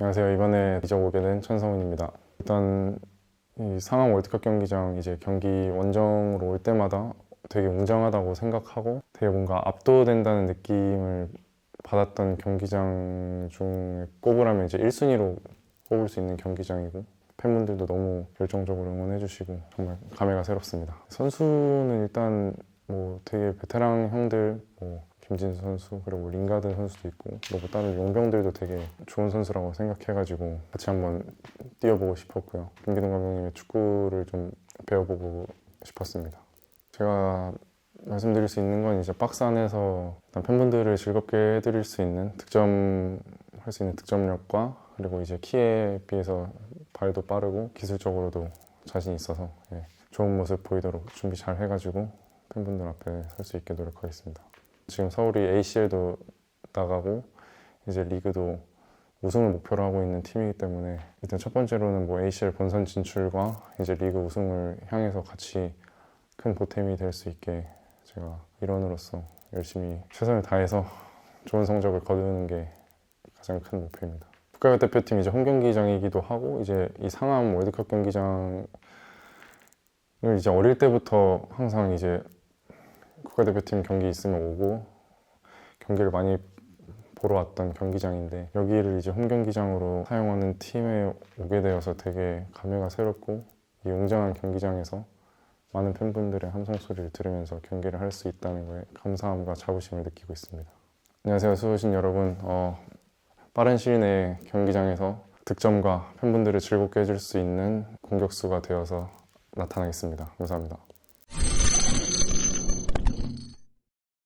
안녕하세요. 이번에 이적 오게 된 천성훈입니다. 일단 이 상암 월드컵 경기장 이제 경기 원정으로 올 때마다 되게 웅장하다고 생각하고 되게 뭔가 압도된다는 느낌을 받았던 경기장 중에 꼽으라면 이제 1순위로 꼽을 수 있는 경기장이고 팬분들도 너무 열정적으로 응원해주시고 정말 감회가 새롭습니다. 선수는 일단 뭐 되게 베테랑 형들 뭐 김진수 선수 그리고 링가드 선수도 있고 그리고 다른 용병들도 되게 좋은 선수라고 생각해가지고 같이 한번 뛰어보고 싶었고요. 김기동 감독님의 축구를 좀 배워보고 싶었습니다. 제가 말씀드릴 수 있는 건 이제 박스 안에서 팬분들을 즐겁게 해드릴 수 있는 득점 할 수 있는 득점력과 그리고 이제 키에 비해서 발도 빠르고 기술적으로도 자신 있어서 예, 좋은 모습 보이도록 준비 잘 해가지고 팬분들 앞에 설 수 있게 노력하겠습니다. 지금 서울이 ACL도 나가고 이제 리그도 우승을 목표로 하고 있는 팀이기 때문에 일단 첫 번째로는 뭐 ACL 본선 진출과 이제 리그 우승을 향해서 같이 큰 보탬이 될 수 있게 제가 일원으로서 열심히 최선을 다해서 좋은 성적을 거두는 게 가장 큰 목표입니다. 국가대표팀 이제 홈 경기장이기도 하고 이제 이 상암 월드컵 경기장을 이제 어릴 때부터 항상 이제 국가대표팀 경기 있으면 오고 경기를 많이 보러 왔던 경기장인데 여기를 이제 홈 경기장으로 사용하는 팀에 오게 되어서 되게 감회가 새롭고 이 웅장한 경기장에서 많은 팬분들의 함성 소리를 들으면서 경기를 할 수 있다는 거에 감사함과 자부심을 느끼고 있습니다. 안녕하세요, 수호신 여러분. 어, 빠른 시일 내에 경기장에서 득점과 팬분들을 즐겁게 해줄 수 있는 공격수가 되어서 나타나겠습니다. 감사합니다.